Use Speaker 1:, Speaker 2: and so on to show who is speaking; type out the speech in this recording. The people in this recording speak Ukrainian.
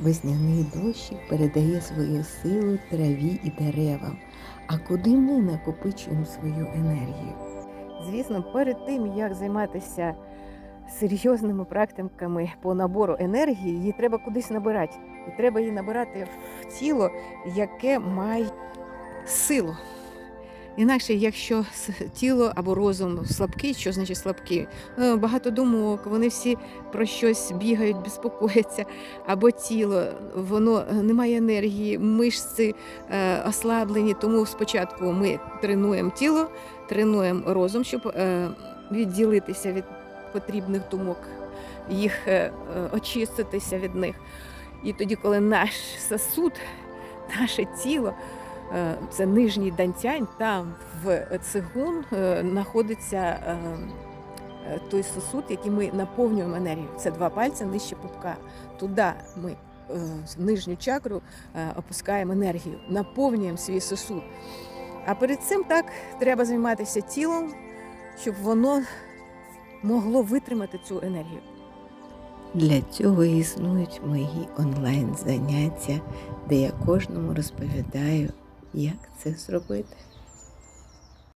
Speaker 1: Весняний дощик передає свою силу траві і деревам. А куди ми накопичуємо свою енергію?
Speaker 2: Звісно, перед тим як займатися серйозними практиками по набору енергії, її треба кудись набирати. І треба її набирати в тіло, яке має силу. Інакше, якщо тіло або розум слабкий, що значить слабкий? Е, Багато думок, вони всі про щось бігають, безпокояться, або тіло, воно е, не має енергії, мишці е, ослаблені. Тому спочатку ми тренуємо тіло, тренуємо розум, щоб е, відділитися від потрібних думок, їх е, очиститися від них. І тоді, коли наш сосуд, наше тіло, це нижній дантянь, там в цигун е, знаходиться е, е, той сосуд, який ми наповнюємо енергією. Це два пальці нижче пупка. Туди ми е, в нижню чакру е, опускаємо енергію, наповнюємо свій сосуд. А перед цим так треба займатися тілом, щоб воно могло витримати цю енергію.
Speaker 1: Для цього існують мої онлайн заняття, де я кожному розповідаю, як це зробити.